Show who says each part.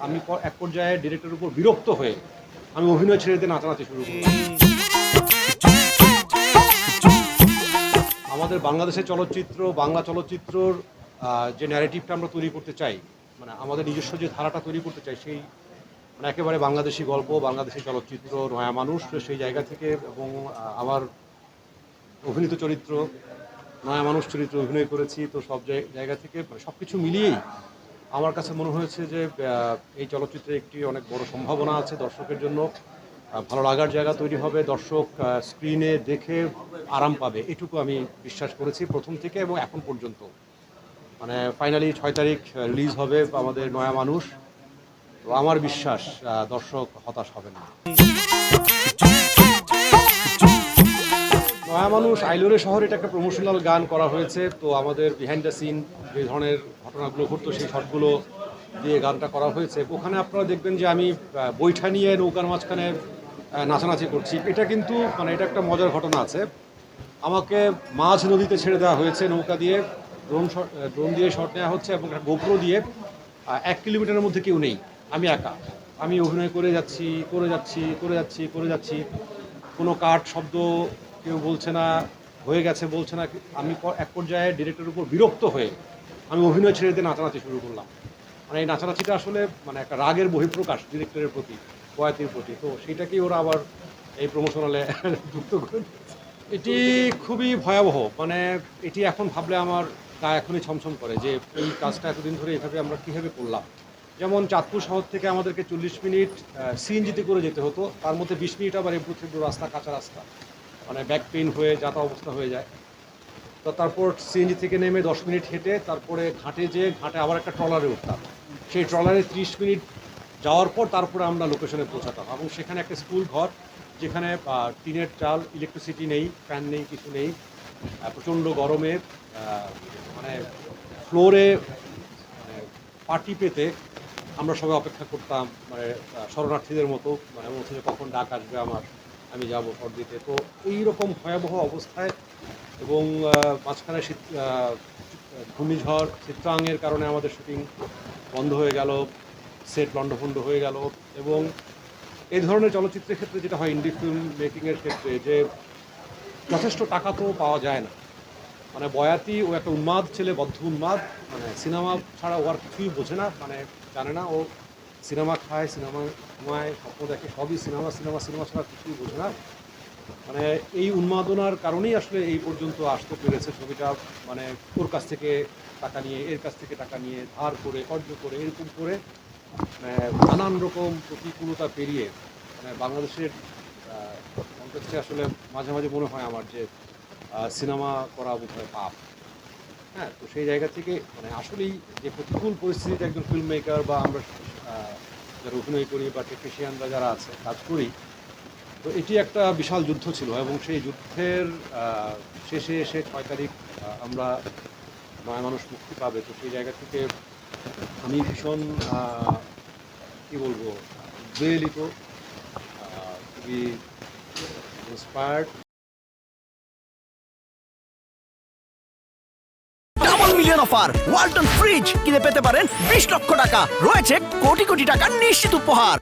Speaker 1: আমি এক পর্যায়ে ডিরেক্টরের উপর বিরক্ত হয়ে আমি অভিনয় ছেড়ে দিয়ে নাচানাচি শুরু করি। আমাদের বাংলাদেশের চলচ্চিত্র, বাংলা চলচ্চিত্রর যে ন্যারেটিভটা আমরা তৈরি করতে চাই মানে আমাদের নিজস্ব যে ধারাটা তৈরি করতে চাই, সেই মানে একেবারে বাংলাদেশি গল্প, বাংলাদেশি চলচ্চিত্র, নয়া মানুষ, সেই জায়গা থেকে এবং আমার অভিনীত চরিত্র, নয়া মানুষ চরিত্র অভিনয় করেছি, তো সব জায়- জায়গা থেকে মানে সব কিছু মিলিয়েই আমার কাছে মনে হয়েছে যে এই চলচ্চিত্রে একটি অনেক বড় সম্ভাবনা আছে দর্শকের জন্য। ভালো লাগার জায়গা তৈরি হবে, দর্শক স্ক্রিনে দেখে আরাম পাবে, এটুকু আমি বিশ্বাস করেছি প্রথম থেকে এবং এখন পর্যন্ত। মানে ফাইনালি ছয় তারিখ রিলিজ হবে আমাদের নয়া মানুষ। তো আমার বিশ্বাস দর্শক হতাশ হবে না। মানুষ আইলোরে শহরে এটা একটা প্রমোশনাল গান করা হয়েছে। তো আমাদের বিহাইন্ড দ্য সিন যে ধরনের ঘটনাগুলো ঘটতো, সেই শটগুলো দিয়ে গানটা করা হয়েছে। ওখানে আপনারা দেখবেন যে আমি বৈঠা নিয়ে নৌকার মাঝখানে নাচানাচি করছি। এটা কিন্তু মানে এটা একটা মজার ঘটনা আছে। আমাকে মাছ নদীতে ছেড়ে দেওয়া হয়েছে নৌকা দিয়ে। ড্রোন ড্রোন দিয়ে শট নেওয়া হচ্ছে এবং একটা গোপ্রো দিয়ে এক কিলোমিটারের মধ্যে কেউ নেই। আমি একা। আমি অভিনয় করে যাচ্ছি করে যাচ্ছি করে যাচ্ছি করে যাচ্ছি। কোনো কাঠ, শব্দ কেউ বলছে না, হয়ে গেছে, বলছে না, আমি এক পর্যায়ে ডিরেক্টরের উপর বিরক্ত হয়ে আমি অভিনয় ছেড়ে দিয়ে নাচানাচি শুরু করলাম। মানে এই নাচানাচিটা আসলে মানে একটা রাগের বহিঃপ্রকাশ ডিরেক্টরের প্রতি বয়াতির প্রতি। তো সেটাকেই ওরা আবার এই প্রমোশনালে যুক্ত করে এটি খুবই ভয়াবহ। মানে এটি এখন ভাবলে আমার গা এখনই ছমছম করে যে এই কাজটা এতদিন ধরে এভাবে আমরা কীভাবে করলাম। যেমন চাঁদপুর শহর থেকে আমাদেরকে চল্লিশ মিনিট সিএনজিতে করে যেতে হতো। তার মধ্যে বিশ মিনিট আবার এব্রু থেব্রু রাস্তা, কাঁচা রাস্তা। মানে ব্যাক পেইন হয়ে যাতা অবস্থা হয়ে যায়। তো তারপর সিএনজি থেকে নেমে দশ মিনিট হেঁটে তারপরে ঘাটে যেয়ে ঘাটে আবার একটা ট্রলারে উঠতাম সেই ট্রলারে ত্রিশ মিনিট যাওয়ার পর তারপরে আমরা লোকেশনে পৌঁছাতাম এবং সেখানে একটা স্কুল ঘর যেখানে টিনের চাল ইলেকট্রিসিটি নেই ফ্যান নেই, কিছু নেই প্রচণ্ড গরমে মানে ফ্লোরে মানে পার্টি পেতে আমরা সবাই অপেক্ষা করতাম মানে শরণার্থীদের মতো মানে মনে হচ্ছে কখন ডাক আসবে আমার। আমি যাব ভোট দিতে তো এইরকম ভয়াবহ অবস্থায় এবং মাঝখানে শীত ঘূর্ণিঝড়, চিত্রাঙ্গের কারণে আমাদের শুটিং বন্ধ হয়ে গেল, সেট লণ্ডভণ্ড হয়ে গেল এবং এই ধরনের চলচ্চিত্রের ক্ষেত্রে যেটা হয় ইন্ডি ফিল্ম মেকিংয়ের ক্ষেত্রে যে যথেষ্ট টাকা তো পাওয়া যায় না। মানে বয়াতি ও একটা উন্মাদ ছেলে, বদ্ধ উন্মাদ মানে সিনেমা ছাড়া ও আর কিছুই বোঝে না মানে জানে না ও সিনেমা খায়, সিনেমা ঘুমায়, স্বপ্ন দেখে, সবই সিনেমা সিনেমা সিনেমা ছাড়া কিছুই বোঝে না। মানে এই উন্মাদনার কারণেই আসলে এই পর্যন্ত আসতে পেরেছে ছবিটা। মানে ওর কাছ থেকে টাকা নিয়ে, এর কাছ থেকে টাকা নিয়ে, ধার করে কর্য করে, এরকম করে মানে নানান রকম প্রতিকূলতা পেরিয়ে মানে বাংলাদেশের কন্টেক্সটে আসলে মাঝে মাঝে মনে হয় আমার যে সিনেমা করা বোধ হয় পাপ। হ্যাঁ তো সেই জায়গা থেকে মানে আসলেই যে প্রতিকূল পরিস্থিতিতে একজন ফিল্ম মেকার বা আমরা যারা অভিনয় করি বা টেকনিশিয়ানরা যারা আছে, কাজ করি, তো এটি একটা বিশাল যুদ্ধ ছিল এবং সেই যুদ্ধের শেষে এসে ছয় তারিখ আমরা নয় মানুষ মুক্তি পাবে। তো সেই জায়গা থেকে আমি ভীষণ কি বলব, উদ্বেলিত খুবই inspired
Speaker 2: million offer, Walton fridge কিনে পেতে পারেন বিশ লক্ষ টাকা। রয়েছে কোটি কোটি টাকা নিশ্চিত উপহার।